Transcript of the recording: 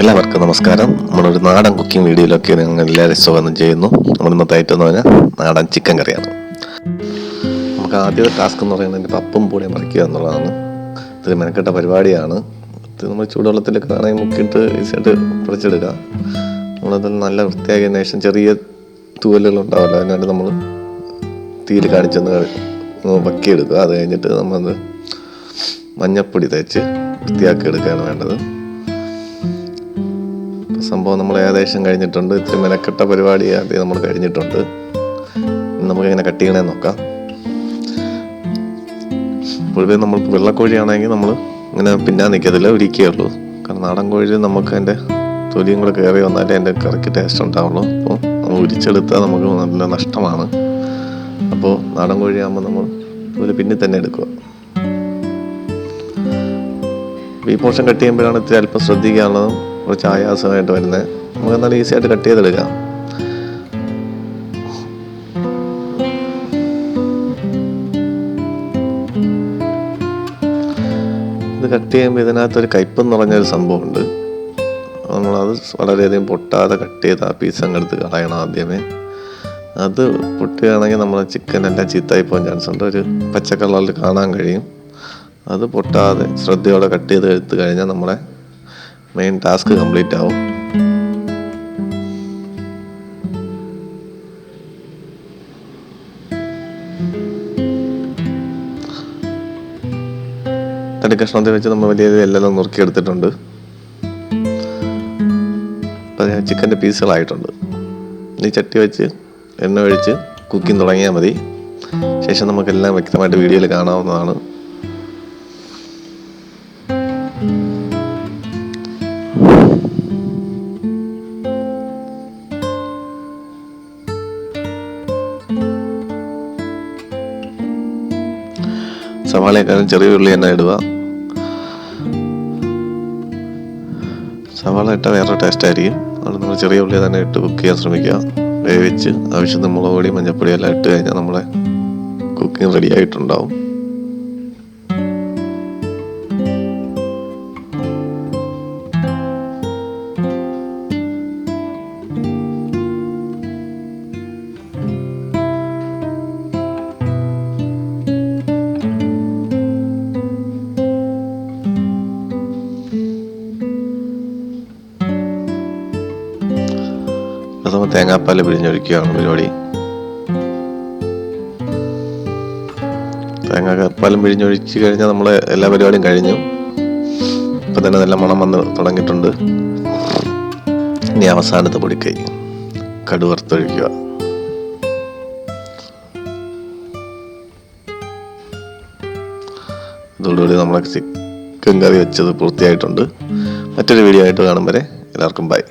എല്ലാവർക്കും നമസ്കാരം. നമ്മളൊരു നാടൻ കുക്കിംഗ് വീഡിയോയിലൊക്കെ നിങ്ങൾ എല്ലാവരും സ്വാഗതം ചെയ്യുന്നു. നമ്മൾ ഇന്നത്തെ ഐറ്റം എന്ന് പറഞ്ഞാൽ നാടൻ ചിക്കൻ കറിയാണ്. നമുക്ക് ആദ്യത്തെ ടാസ്ക് എന്ന് പറയുന്നത് പപ്പും പൂടിയും മറിക്കുക എന്നുള്ളതാണ്. ഇത്തിരി മെനക്കെട്ട പരിപാടിയാണ്. ഇത് നമ്മൾ ചൂടുവെള്ളത്തിലൊക്കെ ആണെങ്കിൽ മുക്കിയിട്ട് ഈസിയായിട്ട് പൊടിച്ചെടുക്കുക നമ്മളത് നല്ല വൃത്തിയാക്കിയതിന് ശേഷം ചെറിയ തൂവലുകൾ ഉണ്ടാവില്ല. അതിനായിട്ട് നമ്മൾ തീയിൽ കാണിച്ചൊന്ന് വക്കിയെടുക്കുക. അത് കഴിഞ്ഞിട്ട് നമ്മളത് മഞ്ഞപ്പൊടി തേച്ച് വൃത്തിയാക്കി എടുക്കുകയാണ് വേണ്ടത്. സംഭവം നമ്മൾ ഏകദേശം കഴിഞ്ഞിട്ടുണ്ട്. ഇത്തിരി മെനക്കെട്ട പരിപാടി ആദ്യം നമ്മൾ കഴിഞ്ഞിട്ടുണ്ട്. ഇനി നമുക്ക് എങ്ങനെ കട്ട് ചെയ്യണമെന്ന് നോക്കാം. പൊതുവെ നമ്മൾ വെള്ളക്കോഴിയാണെങ്കിൽ നമ്മൾ ഇങ്ങനെ പിന്നാൻ നിൽക്കത്തില്ല ഒരുക്കുകയുള്ളൂ കാരണം നാടൻ കോഴി നമുക്ക് അതിന്റെ തൊലിയും കൂടെ കയറി വന്നാലേ അതിന്റെ കറിക്ക് ടേസ്റ്റ് ഉണ്ടാവുള്ളൂ. അപ്പോൾ നമ്മൾ ഉരിച്ചെടുത്താൽ നമുക്ക് നല്ല നഷ്ടമാണ്. അപ്പോൾ നാടൻ കോഴിയാകുമ്പോൾ നമ്മൾ തൊലി പിന്നിൽ തന്നെ എടുക്കുക. ഈ പോർഷൻ കട്ട് ചെയ്യുമ്പോഴാണ് ഇത്തിരി അല്പം ശ്രദ്ധിക്കാനുള്ളതും. കുറച്ച് ആയാസമായിട്ട് വരുന്നത് നമുക്ക് നല്ല ഈസി ആയിട്ട് കട്ട് ചെയ്തെടുക്കാം. ഇത് കട്ട് ചെയ്യുമ്പോൾ ഇതിനകത്തൊരു കയ്പെന്ന് പറഞ്ഞൊരു സംഭവമുണ്ട്. നമ്മളത് വളരെയധികം പൊട്ടാതെ കട്ട് ചെയ്ത് ആ പീസ് അങ്ങെടുത്ത് കളയണം ആദ്യമേ. അത് പൊട്ടുകയാണെങ്കിൽ നമ്മൾ ചിക്കൻ എല്ലാം ചീത്തായി പോകാൻ ചാൻസ് ഉണ്ട്. ഒരു പച്ച കളറിൽ കാണാൻ കഴിയും. അത് പൊട്ടാതെ ശ്രദ്ധയോടെ കട്ട് ചെയ്ത് എടുത്തു കഴിഞ്ഞാൽ നമ്മളെ മെയിൻ ടാസ്ക് കംപ്ലീറ്റ് ആവും തടി കഷ്ണത്തിൽ വെച്ച് നമ്മൾ വലിയ എല്ലാം നുറുക്കിയെടുത്തിട്ടുണ്ട് അപ്പം ചിക്കന്റെ പീസുകളായിട്ടുണ്ട്. ഈ ചട്ടി വെച്ച് എണ്ണ ഒഴിച്ച് കുക്കിംഗ് തുടങ്ങിയാൽ മതി. ശേഷം നമുക്കെല്ലാം വ്യക്തമായിട്ട് വീഡിയോയിൽ കാണാവുന്നതാണ്. സവാളയെക്കാളും ചെറിയ ഉള്ളി തന്നെ ഇടുക. സവാള ഇട്ട വേറെ ടേസ്റ്റ് ആയിരിക്കും. അതുകൊണ്ട് നമ്മൾ ചെറിയ ഉള്ളി തന്നെ ഇട്ട് കുക്ക് ചെയ്യാൻ ശ്രമിക്കുക. വേവിച്ച് ആവശ്യത്തിന് മുളക് പൊടി മഞ്ഞപ്പൊടി എല്ലാം ഇട്ട് കഴിഞ്ഞാൽ നമ്മളെ കുക്കിംഗ് റെഡി ആയിട്ടുണ്ടാവും. പ്രഥമ തേങ്ങാപ്പാൽ പിഴിഞ്ഞൊഴിക്കുകയാണ് പരിപാടി. തേങ്ങാപ്പാലും പിഴിഞ്ഞൊഴിച്ച് കഴിഞ്ഞാൽ നമ്മളെ എല്ലാ പരിപാടിയും കഴിഞ്ഞു. ഇപ്പം തന്നെ നല്ല മണം വന്ന് തുടങ്ങിയിട്ടുണ്ട്. ഇനി അവസാനത്തെ പൊടിക്കൈ കടുവർത്തൊഴിക്കുക ഇതോടുകൂടി നമ്മളെ ചിക്കൻ കറി വെച്ചത് പൂർത്തിയായിട്ടുണ്ട്. മറ്റൊരു വീഡിയോ ആയിട്ട് കാണും വരെ എല്ലാവർക്കും ബൈ